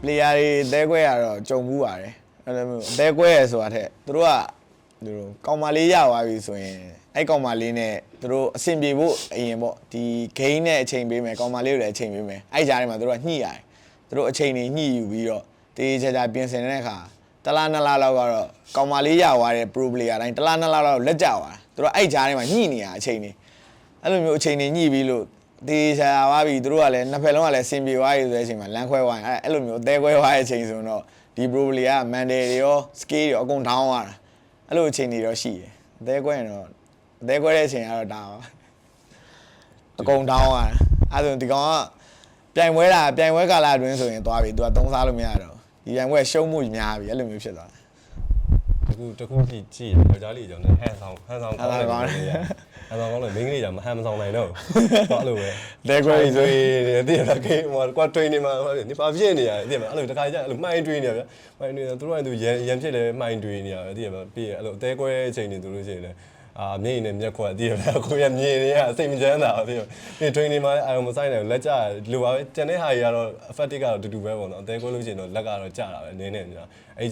player တွေအသေးကွဲရတော့ကြုံမှုပါတယ်အဲ့လိုမျိုးအသေးကွဲရဆိုတာထက်သူတို့ကသူတို့ကောင်မလေးရသွားပြီဆိုရင်အဲ့ကောင်မလေးနဲ့သူတို့အဆင်ပြေဖို့အရင်ပေါ့ဒီ game နဲ့အချိန်ပေးမယ်ကောင်မလေးကိုလည်းအချိန်ပေးမယ်အဲ့ကြားထဲမှာသူတို့ကညှိရတယ်သူတို့အချိန်တွေညှိယူပြီးတော့တေးချာချာပြင်ဆင်တဲ့အခါတလားနှစ်လားလောက်ကတော့ကောင်မလေးရသွားတဲ့ pro player တိုင်းတလားနှစ်လားလောက်လက်ကြသွားသူတို့အဲ့ကြားထဲမှာညှိနေရအချိန်တွေအဲ့လိုမျိုးအချိန်တွေညှိပြီးလို့ တေးချာသွားပြီသူတို့ကလည်းနှစ်ဖက်လုံးကလည်းစင်ပြေသွားပြီဆိုတဲ့အချိန်မှာလမ်းခွဲသွားရင်အဲ့အဲ့လိုမျိုးအသေးခွဲသွားတဲ့အချိန်ဆိုတော့ဒီ probably က Monday တွေရော scale တွေရောအကုန် down သွားတာအဲ့လိုအချိန်တွေတော့ရှိတယ်အသေးခွဲရင်တော့အသေးခွဲတဲ့အချိန်ကတော့ဒါပါအကုန် down သွားတာအဲ့ဒါဆိုဒီကောင်ကပြိုင်ပွဲတာပြိုင်ပွဲကာလအတွင်းဆိုရင်သွားပြီသူကသုံးစားလို့မရတော့ဒီပြိုင်ပွဲရှုံးမှုများပြီအဲ့လိုမျိုးဖြစ်သွားတယ်တကူတကူကြည့်ကြည့်ရယောက်ျားလေးကြောင့်လည်းဟန်ဆောင်ဟန်ဆောင်ကောင်းတယ် ဟန်ဆောင်ကောင်းတယ်မင်းကလေးကြောင့်မဟန်မဆောင်နိုင်တော့ဘာလို့ပဲတဲခွဲကြီးဆိုဆိုရင်တည်ရတာကေဟိုကွာ training မှာဒီပါပြည့်နေရတယ်တည်ရမှာအဲ့လိုတခါကျအဲ့လိုမှိုင်းတွေးနေရဗျမှိုင်းတွေးသူတို့ကသူရန်ရန်ဖြစ်တယ်မှိုင်းတွေးနေရတယ်တည်ရမှာပြီးရအဲ့လိုအသေးကွဲအချိန်နေသူတို့ရှိရင်လည်းအာမျက်ရည်နဲ့မျက်ခွက်တည်ရမှာကိုရမြင်နေရအစိတ်မချမ်းသာတည်ရပြီး training မှာအာရုံမဆိုင်နိုင်လက်ကျလိုပါပဲတန်တဲ့ဟာကြီးကတော့ effective ကတော့တူတူပဲပေါ့နော်အသေးကွဲလို့ရှိရင်တော့လက်ကတော့ကျတာပဲနည်းနည်းနေတာအဲ့